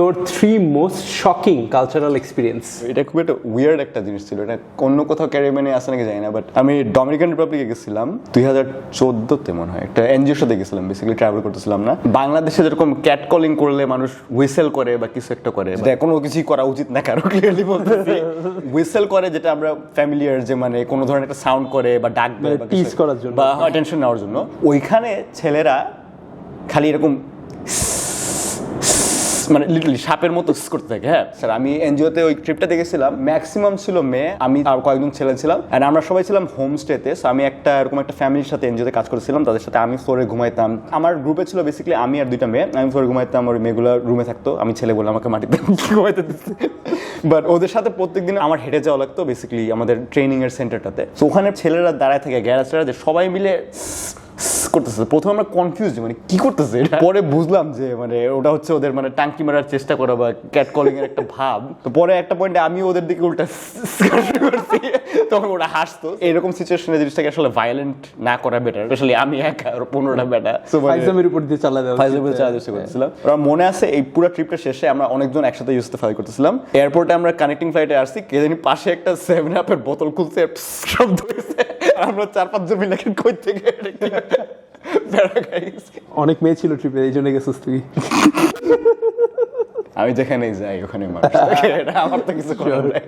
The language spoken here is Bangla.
তোর three most shocking cultural experience এটা খুব একটা উইয়ার্ড একটা জিনিস ছিল। এটা অন্য কোথাও ক্যারিবিয়ানে আসে নাকি জানি না বাট আমি ডমিনিকান রিপাবলিকে গেছিলাম দুই হাজার চোদ্দোতে মনে হয়। একটা এনজিওর সাথে গেছিলাম বেসিক্যালি ট্রাভেল করতেছিলাম না। বাংলাদেশে যেরকম ক্যাট কলিং করলে মানুষ হুইসেল করে বা কিছু একটা করে কোনো কিছুই করা উচিত না কারও ক্লিয়ারলি বলতেছি। হুইসেল করে যেটা আমরা ফ্যামিলিয়ার যে মানে কোনো ধরনের একটা সাউন্ড করে বা ডাক বা কিছু- করার জন্য। বা অ্যাটেনশন নেওয়ার জন্য। ওইখানে ছেলেরা খালি এরকম মানে লিটারলি সাপের মতো স করতে থাকে হ্যাঁ? স্যার আমি এনজিওতে ওই ট্রিপটা দেখেছিলাম। ম্যাক্সিমাম ছিল মেয়ে, আমি আর কয়েকজন ছেলে ছিলাম। আর আমরা সবাই ছিলাম হোমস্টেতে সো আমি একটা এরকম একটা ফ্যামিলির সাথে এনজিওতে কাজ করেছিলাম। তাদের সাথে আমি ফ্লোরে ঘুমাইতাম। আমার গ্রুপে ছিল বেসিক্যালি আমি আর দুইটা মেয়ে। আমি ফ্লোরে ঘুমাইতাম, ওর মেয়েগুলো রুমে থাকতো। আমি ছেলে বলে আমাকে মাটিতে ঘুমাইতে দিচ্ছে। বাট ওদের সাথে প্রত্যেকদিন আমার হেঁটে যাওয়া লাগতো বেসিক্যালি আমাদের ট্রেনিং এর সেন্টারটাতে তো ওখানে ছেলেরা দাঁড়ায় থাকে গ্যারাজরা যে সবাই মিলে করতেছে। প্রথমে আমরা কনফিউজ মানে কি করতেছে এটা? পরে বুঝলাম যে মানে ওটা হচ্ছে ওদের মানে টাঙ্কি মারার চেষ্টা করা বা ক্যাট কলিং এর একটা ভাব। তো পরে একটা পয়েন্টে আমি ওদের দিকে উল্টা করছি। তখন ওরা হাসতো। এরকম সিচুয়েশনে জিনিসটাকে আসলে ভায়োলেন্ট না করা বেটার স্পেশালি আমি একা আর পনেরোটা বেটা মানে- ফাইজামের উপর দিয়ে চালা দেওয়া ফাইজের উপরে চালা চেষ্টা করতেছিলাম। ওরা মনে আছে এই পুরো ট্রিপটা শেষে আমরা অনেকজন একসাথে ইউসতে ফ্লাই করতেছিলাম। এয়ারপোর্টে আমরা কানেক্টিং ফ্লাইটে আসছি কে জানি পাশে একটা সেভেন আপের বোতল খুলছে শব্দ হয়েছে। আমরা চার পাঁচজন মিলে কই থেকে অনেক মেয়ে ছিল ট্রিপে এই জন্য গেছিস তুই। আমি যেখানেই যাই ওখানে আমার তো কিছু করার নাই।